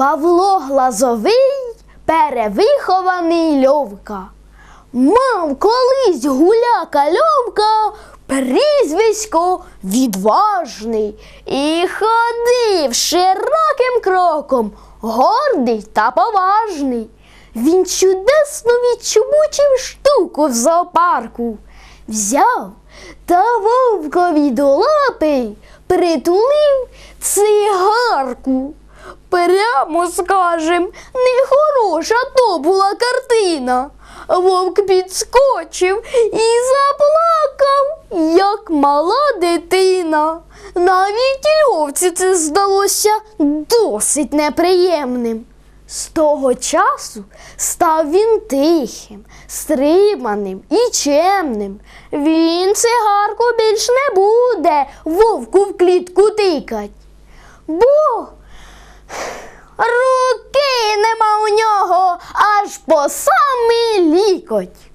Павло Глазовий перевихований льовка. Мав колись гуляка льовка, прізвисько відважний, і ходив широким кроком, гордий та поважний. Він чудесно відчубучив штуку в зоопарку. Взяв та вовкові до лапи притулив цигарку. Прямо скажем, нехороша то була картина. Вовк підскочив і заплакав, як мала дитина. Навіть льовці це здалося досить неприємним. З того часу став він тихим, стриманим і чемним. Він цигарку більш не буде вовку в клітку тикать. Бо pač po.